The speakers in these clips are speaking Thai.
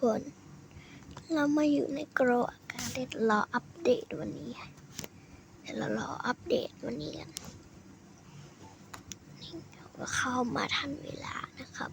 คน เรามาอยู่ในกรออากาศเดี๋ยวรออัปเดตวันนี้เดี๋ยวเรารออัปเดตวันนี้กันนี่เราก็เข้ามาทันเวลานะครับ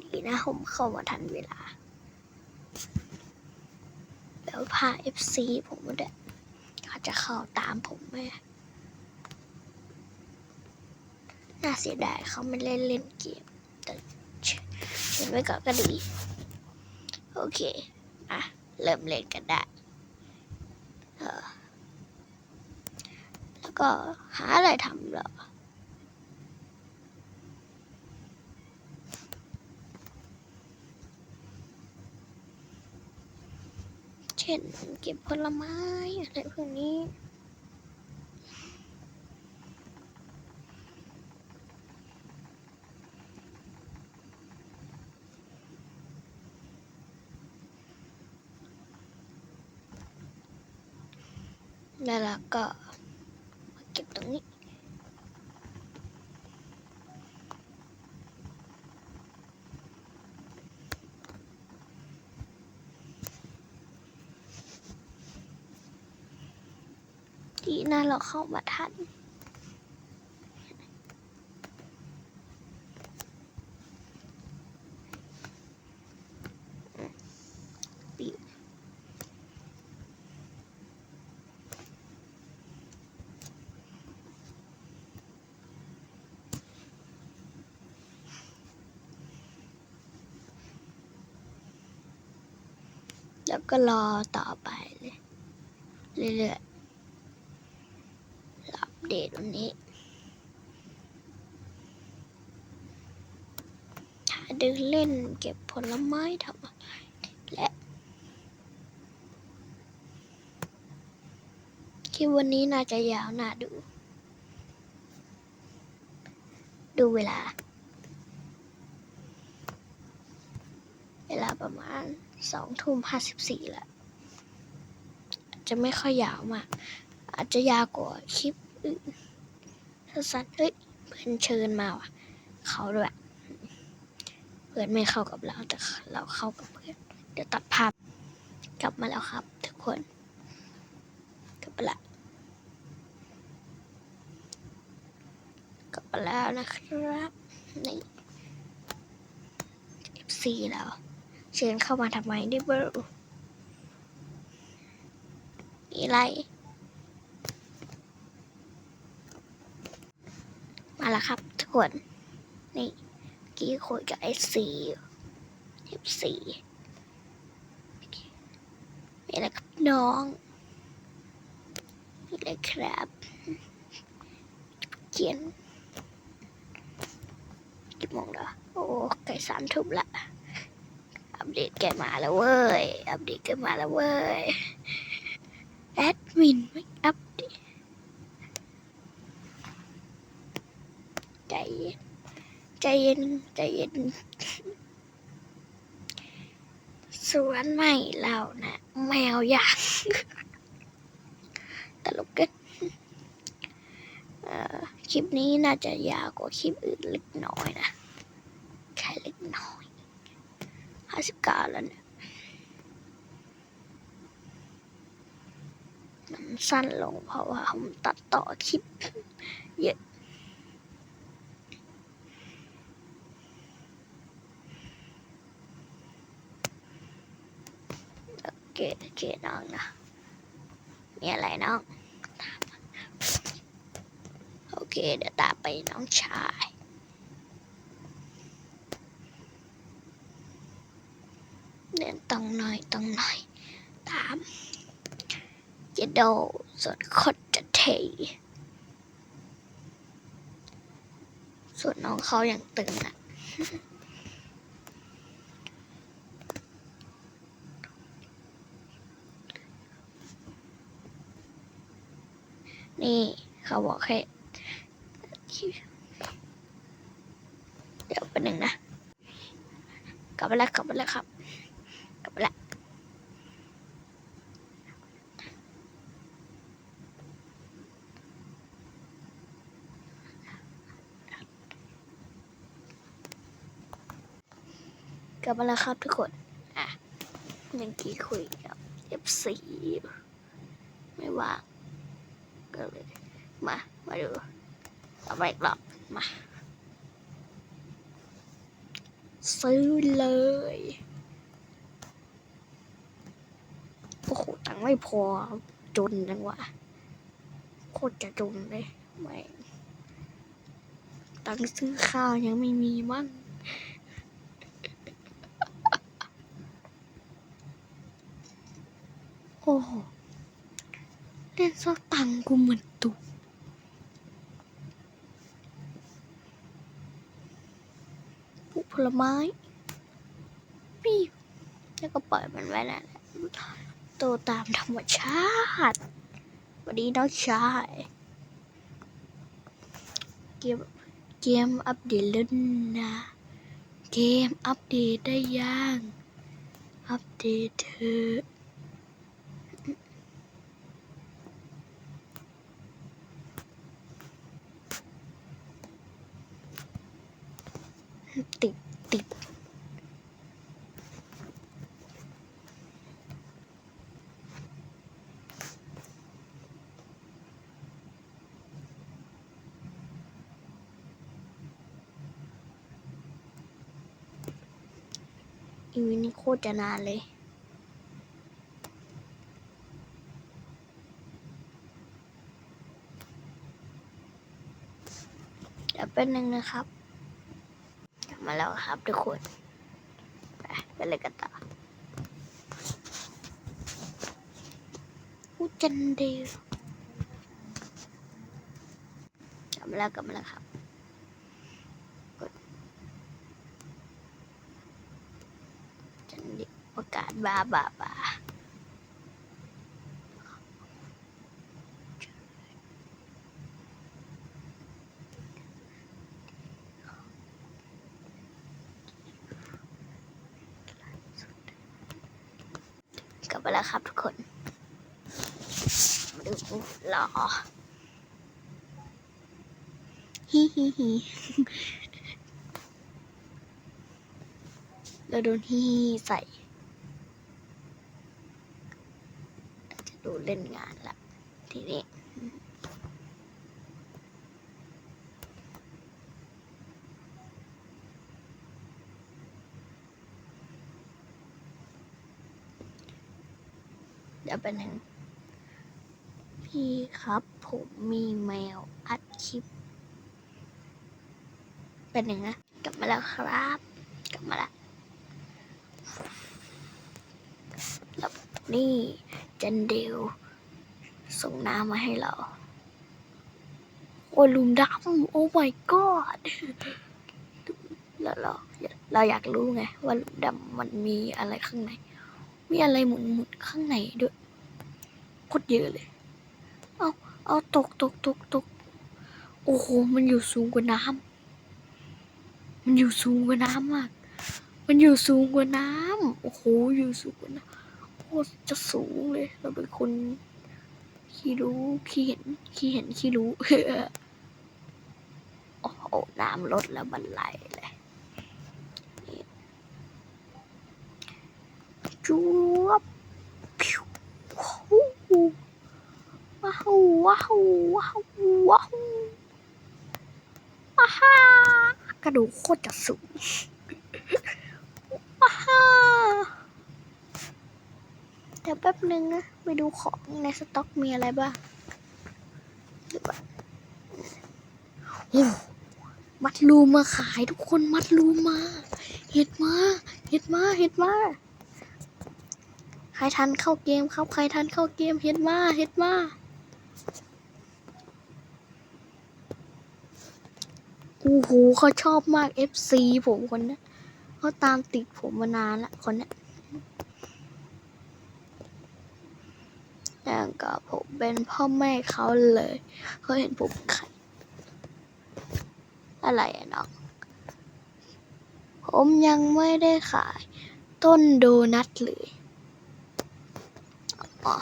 ดีนะผมเข้ามาทันเวลาแล้วพา FC ผมมาด้วยเขาจะเข้าตามผมไหมน่าเสียดายเขาไม่เล่นเล่นเกมแต่ ไว้ก่อนก็ดี โอเค อะ เริ่มเล่นกันได้เออแล้วก็หาอะไรทำเหรอเช่นเก็บผลไม้อะไรพวกนี้ แล้วเรา ก็มาเก็บตรงนี้ดีนะเราเข้ามาทัน แล้วก็รอต่อไปเลยเรื่อยๆอัปเดตวันนี้หาดินเล่นเก็บผลไม้ทำอะไรและคลิปวันนี้น่าจะยาวน่าดู ดูเวลา เวลาประมาณ สองทุ่มห้าสิบสี่แล้วจะไม่ค่อยยาวมาก อาจจะยาวกว่าคลิปอื่นสั้นๆเฮ้ยเพื่อนเชิญมาว่ะ เขาด้วย เพื่อนไม่เข้ากับเราแต่เราเข้ากับเพื่อน เดี๋ยวตัดภาพกลับมาแล้วครับ ทุกคน กลับมาละกลับมาแล้วนะครับนี่ FC แล้ว เชิญเข้ามาทำไมด้เบอร์มีอะไร มาแล้วครับทุกคน นี่กี้คุยกับไอซีเอฟซีมีอะไรครับน้องมีอะไรครับเขียนกี่โมงแล้ว โอ้ใกล้สามทุ่มละ อัปเดตแกมาแล้วเว้ย อัปเดตแกมาแล้วเว้ย แอดมินไม่อัปเดต ใจเย็น ใจเย็น ใจเย็น สวนใหม่เรานะ แมวอยากตลกกินคลิปนี้น่าจะยาวกว่าคลิปอื่นเล็กน้อยนะ แค่เล็กน้อย ห้าสิบเก้าแล้วเนี่ยมันสั้นลงเพราะว่าผมตัดต่อคลิปเยอะโอเคโอเคน้องนะมีอะไรน้อง โอเค เดี๋ยวตาไปน้องชาย เดินตรง หน่อยตรงหน่อยตามเจโดส่วนคดจะเทส่วนน้องเขาอย่างตึงอะนี่เขาบอกให้เดี๋ยวไปบหนึ่งนะ กลับไปแล้วกลับไปแล้วครับ กลับล้วกลับมาแล้วครับทุกคน อะยังกี้คุยกับ F4 อยู่ไม่ว่างก็เลย มา มาดูเอาไปอีกรอบมา ซื้อเลย โอ้โห ตังค์ไม่พอจนจังวะโคตรจะจนเลยไม่ตังค์ซื้อข้าวยังไม่มีมั่งโอ้โหเล่นซะตังค์กูเหมือนตุกปลูกผลไม้ปีบแล้วก็ปล่อยมันไว้นั่นแหละ โตตามธรรมชาติสวัสดีน้องชายเกมเกมอัปเดตแล้วนะเกมอัปเดตได้ยังอัปเดตเถอะติด อีวินี่โคตรจะนานเลย เดี๋ยวเป็นหนึ่งนะครับกลับมาแล้วครับทุกคน ไปไปเลยกันต่อผู้จันเดียวกลับมาแล้วกลับมาแล้วครับ จันเดียวประกาศ บาบาบาลับมาแล้วครับทุกคนมาดูรอฮิฮิฮิเราโดนฮิฮิใส่ ดูเล่นงานละทีนี้เดี๋ยวเป็นหนึ่งพี่ครับผมมีแมวอัดคลิป เป็นหนึ่งนะกลับมาแล้วครับ กลับมาแล้วแล้วนี่ จันเดลส่งน้ำมาให้เรา โอ้ลุมดำโอ้ my god แล้วเราเราอยากรู้ไง ว่าลุมดำมันมีอะไรข้างใน มีอะไรหมุนหมุนข้างในด้วยโคตรเยอะเลย เอาเอาตกตกตกตกโอ้โห มันอยู่สูงกว่าน้ำมันอยู่สูงกว่าน้ำมาก มันอยู่สูงกว่าน้ำโอ้โห อยู่สูงกว่าน้ำ ตรจะสูงเลย เราเป็นคนขี้รู้ขี้เห็นขี้เห็นขี้รู้ โอ้โห น้ำลดแล้วมันไลเลยนี่จวบพิวว้าวว้าวว้าวว้าวว้าวว้าฮ่ากระดูกโคตรจะสูงว้าฮา เดี๋ยวแป๊บนึงนะไปดูของในสต็อกมีอะไรบ้างดูก่อนโอ้มัดรูมาขายทุกคนมัดรูมา เห็ดมา เห็ดมา เห็ดมา ใครทันเข้าเกมครับ ใครทันเข้าเกม เห็ดมา เห็ดมา โอ้โหเขาชอบมาก FC ผมคนนี้เขาตามติดผมมานานละคนนี้ อย่างกับผมเป็นพ่อแม่เขาเลยเขาเห็นผมขายอะไรอะน้อง ผมยังไม่ได้ขาย ต้นโดนัทเลยอ๋อ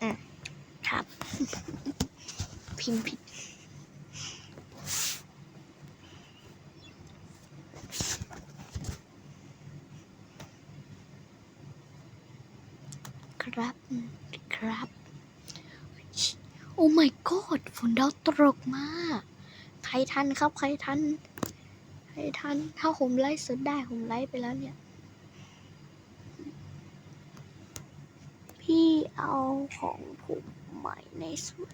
อืมครับ พิมพ์ผิด ครับอืมครับ โอ้ my god ฝนดาวตกมาก ใครทันครับ ใครทัน ใครทัน ถ้าผมไลฟ์สดได้ผมไลฟ์ไปแล้วเนี่ย พี่เอาของผมใหม่ในส่วน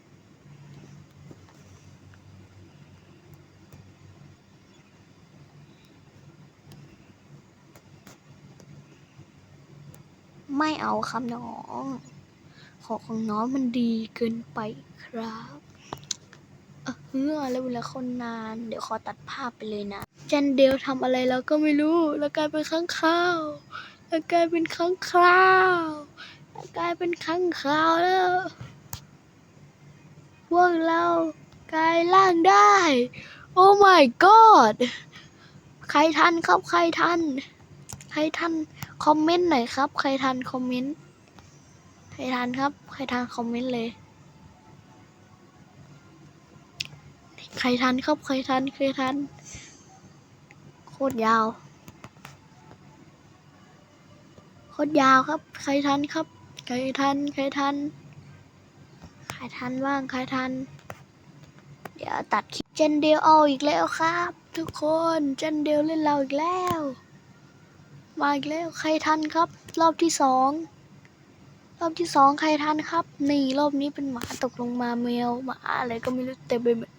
ไม่เอาครับน้อง ของของน้องมันดีเกินไปครับ เออเฮ้อแล้วเวลาคนนาน เดี๋ยวขอตัดภาพไปเลยนะเจนเดลทำอะไรแล้วก็ไม่รู้ แล้วกลายเป็นข้างข้าวแล้วกลายเป็นข้างคราวแล้วกลายเป็นข้างคราวแล้วพวกเรากลายร่างได้ โอ้ my god ใครทันครับใครทัน ใครทันคอมเมนต์หน่อยครับ ใครทันคอมเมนต์ใครทันครับ ใครทันคอมเมนต์เลย ใครทันครับใครทันใครทัน โคตรยาว โคตรยาวครับ ใครทันครับ ใครทันใครทัน ใครทันบ้างใครทัน เดี๋ยวตัดคลิปเจนเดลเอาอีกแล้วครับ ทุกคนเจนเดลเล่นเราอีกแล้ว มาอีกแล้วใครทันครับ รอบที่สองรอบที่สองใครทันครับ นี่รอบนี้เป็นหมาตกลงมาแมวหมาอะไรก็ไม่รู้เต็มไปหมด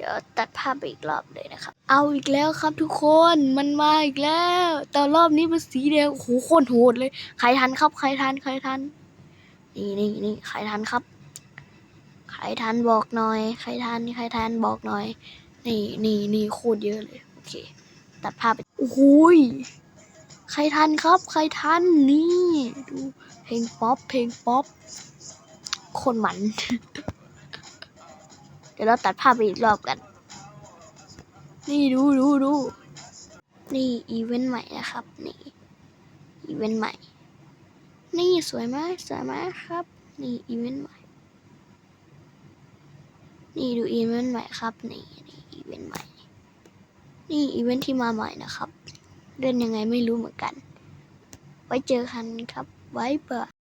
เดี๋ยวตัดภาพไปอีกรอบเลยนะครับ เอาอีกแล้วครับทุกคนมันมาอีกแล้ว แต่รอบนี้เป็นสีแดงโอ้โหโคตรโหดเลยใครทันครับใครทันใครทันนี่นี่นี่ใครทันครับใครทันบอกหน่อย ใครทันใครทันบอกหน่อย นี่นี่นี่โคตรเยอะเลย โอเค ตัดภาพไปโอ้โหยใครทันครับ ใครทันนี่ ดูเพลงป๊อปเพลงป๊อปคนหมัน ดี๋ยวเราตัดภาพไปอีกรอบกัน นี่ดูดูดูนี่อีเวนต์ใหม่นะครับ นี่อีเวนต์ใหม่ นี่สวยไหมสวยไหมครับ นี่อีเวนต์ใหม่ นี่ดูอีเวนต์ใหม่ครับนี่นี่อีเวนต์ใหม่ นี่อีเวนต์ที่มาใหม่นะครับเล่นยังไงไม่รู้เหมือนกัน ไว้เจอกันครับไว้เบอร์